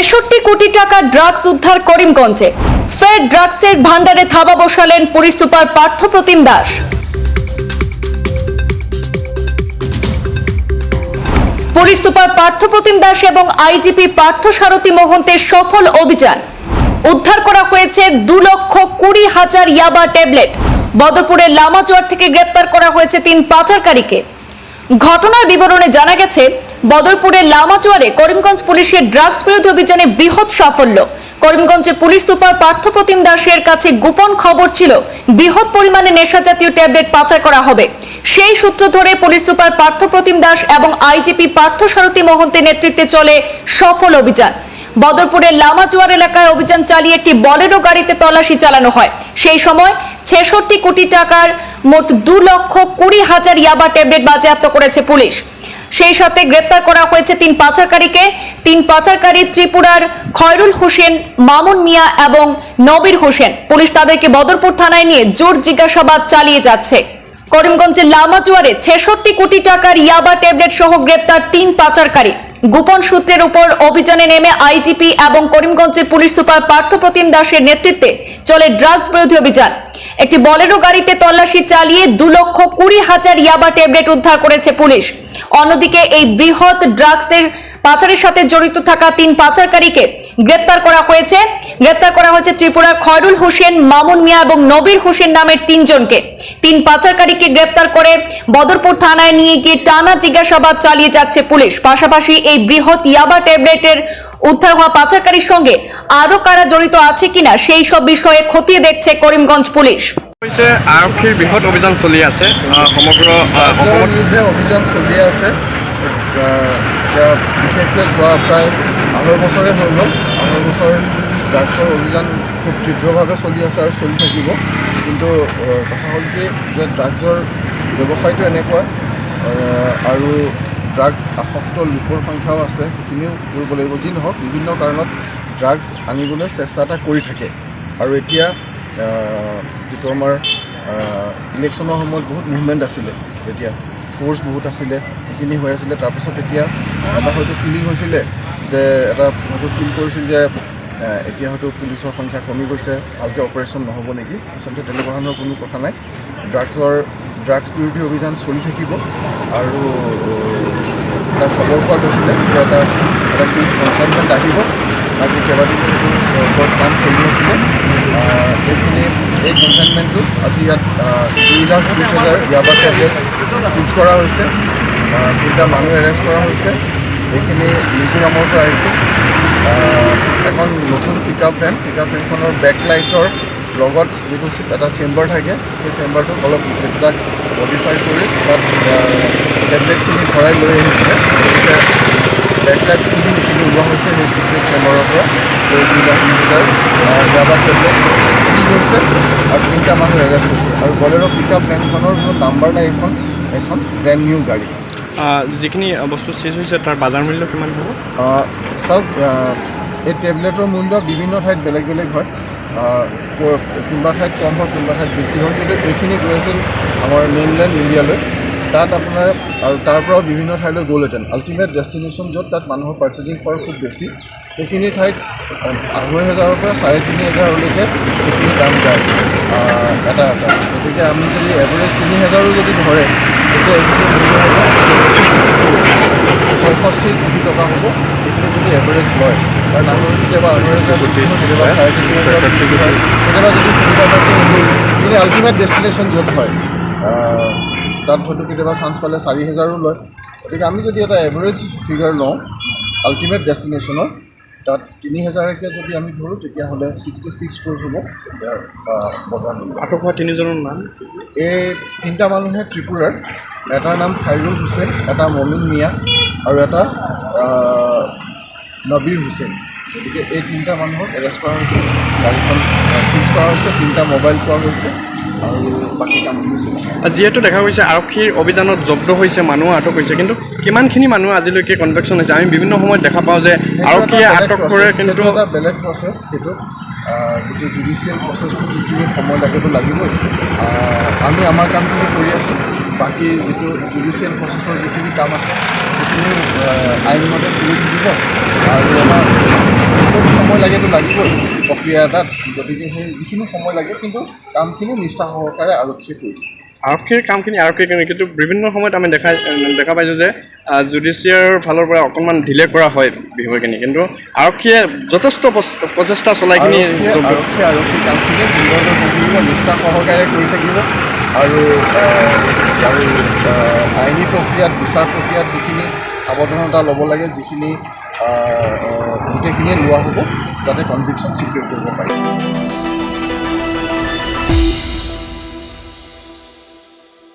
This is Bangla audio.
ছেষট্টি কোটি টাকা ড্রাগস উদ্ধার করিমগঞ্জে। ফের ড্রাগসের ভান্ডারে থাবা বসালেন police super Parthapratim Das. Police super Parthapratim Das এবং আইজিপি পার্থ সারথী মোহন্তের সফল অভিযান। উদ্ধার করা হয়েছে দু লক্ষ কুড়ি হাজার ইয়াবা ট্যাবলেট। বদরপুরের লামাচুয়ার থেকে গ্রেপ্তার করা হয়েছে তিন পাচারকারীকে। ঘটনার বিবরণে জানা গেছে বদরপুরের লামাচুয়ারে করিমগঞ্জ পুলিশের ড্রাগস বিরোধী অভিযানে বৃহৎ সাফল্য। করিমগঞ্জে পুলিশ সুপার পার্থপ্রতিম দাসের কাছে গোপন খবর ছিল, বৃহৎ পরিমাণে নেশা জাতীয় ট্যাবলেট পাচার করা হবে। সেই সূত্র ধরে পুলিশ সুপার পার্থপ্রতিম দাস এবং আইজিপি পার্থ সারথী মোহন্তের নেতৃত্বে চলে সফল অভিযান। বদরপুরের লামাজুয়ার এলাকায় অভিযান চালিয়ে একটি বলেরো গাড়িতে তল্লাশি চালানো হয়। সেই সময় ছেষট্টি কোটি টাকার মোট দু লক্ষ কুড়ি হাজার ইয়াবা ট্যাবলেট বাজেয়াপ্ত করেছে পুলিশ। সেই সাথে গ্রেপ্তার করা হয়েছে তিন পাচারকারীকে। তিন পাচারকারী ত্রিপুরার খয়রুল হোসেন, মামুন মিয়া এবং নবীর হোসেন। পুলিশ তাদেরকে বদরপুর থানায় নিয়ে জোর জিজ্ঞাসাবাদ চালিয়ে যাচ্ছে। করিমগঞ্জের লামাজুয়ারে ছেষট্টি কোটি টাকার ইয়াবা ট্যাবলেট সহ গ্রেপ্তার তিন পাচারকারী। গোপন সূত্রের উপর অভিযানে নেমে আইজিপি এবং করিমগঞ্জের পুলিশ সুপার পার্থপ্রতিম দাসের নেতৃত্বে চলে ড্রাগস বিরোধী অভিযান। একটি বলেরো গাড়িতে তল্লাশি চালিয়ে দু লক্ষ কুড়ি হাজার ইয়াবা ট্যাবলেট উদ্ধার করেছে পুলিশ। অন্যদিকে এই বৃহৎ ড্রাগসের পাচারের সাথে জড়িত থাকা তিন পাচারকারীকে গ্রেপ্তার করা হয়েছে। গ্রেপ্তার করা হয়েছে ত্রিপুরার খয়রুল হোসেন মামুন মিয়া এবং নবীর হোসেন নামের তিনজনকে। তিন পাচারকারীকে গ্রেপ্তার করে বদরপুর থানায় নিয়ে গিয়ে টানা জিজ্ঞাসাবাদ চালিয়ে যাচ্ছে পুলিশ। পাশাপাশি এই বৃহৎ ইয়াবা ট্যাবলেটের উদ্ধার হওয়া পাচারকারীর সঙ্গে আরও কারা জড়িত আছে কিনা সেই সব বিষয়ে খতিয়ে দেখছে করিমগঞ্জ পুলিশ। হৈছে আৰক্ষীৰ বৃহৎ অভিযান চলি আছে। সমগ্ৰ অসমত অভিযান চলি আছে। এতিয়া বিশেষকৈ যোৱা প্ৰায় আঢ়ৈ বছৰে হৈ গ'ল। আঢ়ৈ বছৰ ড্ৰাগছৰ অভিযান খুব তীব্ৰভাৱে চলি আছে আৰু চলি থাকিব। কিন্তু কথা হ'ল কি যে ড্ৰাগছৰ ব্যৱসায়টো এনেকুৱা আৰু ড্ৰাগছ আসক্ত লোকৰ সংখ্যাও আছে, সেইখিনিও কৰিব লাগিব। যি নহওক, বিভিন্ন কাৰণত ড্ৰাগছ আনিবলৈ চেষ্টা এটা কৰি থাকে। আৰু এতিয়া যিটো আমাৰ ইলেকশ্যনৰ সময়ত বহুত মুভমেণ্ট আছিলে। তেতিয়া ফ'ৰ্চ বহুত আছিলে সেইখিনি হৈ আছিলে। তাৰপিছত এতিয়া এটা হয়তো ফিলিং হৈছিলে যে এটা হয়তো ফিল কৰিছিল যে এতিয়া হয়তো পুলিচৰ সংখ্যা কমি গৈছে ভালকৈ অপাৰেশ্যন নহ'ব নেকি? আচলতে তেনেকুৱা ধৰণৰ কোনো কথা নাই। ড্ৰাগছৰ ড্ৰাগছ বিৰোধী অভিযান চলি থাকিব আৰু এটা খবৰ পোৱা গৈছিলে যে এটা এটা পুলিচ কনচাইনমেণ্ট আহিব। বাকী কেইবাদিনো কাম চলি আছিলে। এই কনচাইনমেণ্টটোত আজি ইয়াত দুই লাখ বিছ হাজাৰ ইয়াবা টেবলেটছ চিজ কৰা হৈছে। তিনিটা মানুহ এৰেষ্ট কৰা হৈছে। এইখিনি মিজোৰামৰ পৰা আহিছে। এখন নতুন pick up van pick up ভেনখনৰ back লাইটৰ লগত যিটো এটা চেম্বাৰ থাকে, সেই চেম্বাৰটোক অলপ সেইবিলাক মডিফাই কৰি তাত টেবলেটখিনি ভৰাই লৈ আহিছিলে খুলি যিখিনি ওলোৱা হৈছে সেই চেম্বাৰৰ পৰা এই বিছ হাজাৰ ইয়াবা টেবলেট চিজ হৈছে আৰু তিনিটা মানুহ এৰেষ্ট হৈছে আৰু বলেৰ' পিক আপ ভেনখনৰ নাম্বাৰ নাই এইখন এখন ব্ৰেণ্ড নিউ গাড়ী। যিখিনি বস্তু চিজ হৈছে তাৰ বাজাৰ মূল্য কিমান হ'ব? চাওক এই টেবলেটৰ মূল্য বিভিন্ন ঠাইত বেলেগ বেলেগ হয়। কোনোবা ঠাইত কম হয় কোনোবা ঠাইত বেছি হয়। কিন্তু এইখিনি গৈ আছিল আমাৰ মেইনলেণ্ড ইণ্ডিয়ালৈ তাত আপোনাৰ আৰু তাৰ পৰাও বিভিন্ন ঠাইলৈ গ'লহেঁতেন আল্টিমেট ডেষ্টিনেশ্যন য'ত তাত মানুহৰ পাৰ্চেজিং পাৱাৰ খুব বেছি। সেইখিনি ঠাইত আঢ়ৈ হাজাৰৰ পৰা চাৰে তিনি হাজাৰলৈকে সেইখিনি দাম যায়। এটা এটা। গতিকে আমি যদি এভাৰেজ তিনি হাজাৰো যদি ধৰে তেতিয়া এইখিনি ছয়ষষ্ঠি কোটি টকা হ'ব। এইখিনি যদি এভাৰেজ লয় কাৰণ আমাৰ কেতিয়াবা আঢ়ৈ হাজাৰ কোটি হয়, কেতিয়াবা চাৰে তিনি হাজাৰ হয়। কেতিয়াবা যদি সুবিধা পাইছে কিন্তু আল্টিমেট ডেষ্টিনেশ্যন য'ত হয় তাত হয়তো কেতিয়াবা চান্স পালে চাৰি হেজাৰো লয়। গতিকে আমি যদি এটা এভাৰেজ ফিগাৰ লওঁ আল্টিমেট ডেষ্টিনেশ্যনৰ তাত তিনি হেজাৰকৈ যদি আমি ধৰোঁ তেতিয়াহ'লে ছিক্সটি ছিক্স ক্ৰ'ৰ হ'ব ইয়াৰ বজাৰ মূল্য। আটক হোৱা তিনিজনৰ নাম? এই তিনিটা মানুহে ত্ৰিপুৰাৰ। এটাৰ নাম খাইৰুল হুছেইন এটা মমিন মিয়া আৰু এটা নবীৰ হুছেইন। গতিকে এই তিনিটা মানুহক এৰেষ্ট কৰা হৈছে। গাড়ীখন চিজ কৰা হৈছে। তিনিটা মোবাইল পোৱা হৈছে যিহেতু দেখা গৈছে আৰক্ষীৰ অভিযানত জব্দ হৈছে মানুহ আটক হৈছে। কিন্তু কিমানখিনি মানুহ আজিলৈকে কনভেকশ্যন হৈছে আমি বিভিন্ন সময়ত দেখা পাওঁ যে আৰক্ষীয়ে আটক কৰে কিন্তু বেলেগ প্ৰচেছ সেইটো যিটো জুডিচিয়েল প্ৰচেছটো যিখিনি সময় লাগেতো লাগিবই। আমি আমাৰ কামখিনি কৰি আছোঁ। বাকী যিটো জুডিচিয়েল প্ৰচেছৰ যিখিনি কাম আছে সেইখিনি আইনমতে চলি থাকিব। আৰু আমাৰ লাগেতো লাগিবই প্ৰক্ৰিয়া এটাত। গতিকে সেই যিখিনি সময় লাগে কিন্তু কামখিনি নিষ্ঠা সহকাৰে আৰক্ষীয়ে কৰি আৰক্ষীৰ কামখিনি আৰক্ষীৰ কাৰণে কিন্তু বিভিন্ন সময়ত আমি দেখা দেখা পাইছোঁ যে জুডিচিয়াৰ ফালৰ পৰা অকণমান ঢিলে কৰা হয় বিষয়খিনি। কিন্তু আৰক্ষীয়ে যথেষ্ট প্ৰচ- প্ৰচেষ্টা চলাই কিনি আৰক্ষীয়ে আৰক্ষী কামখিনি নিষ্ঠা সহকাৰে কৰি থাকিব। আৰু আৰু আইনী প্ৰক্ৰিয়াত বিচাৰ প্ৰক্ৰিয়াত যিখিনি সাৱধানতা ল'ব লাগে যিখিনি গোটেইখিনিয়ে লোৱা হ'ব যাতে কনভিকশ্যন ছিকিউৰ কৰিব পাৰি।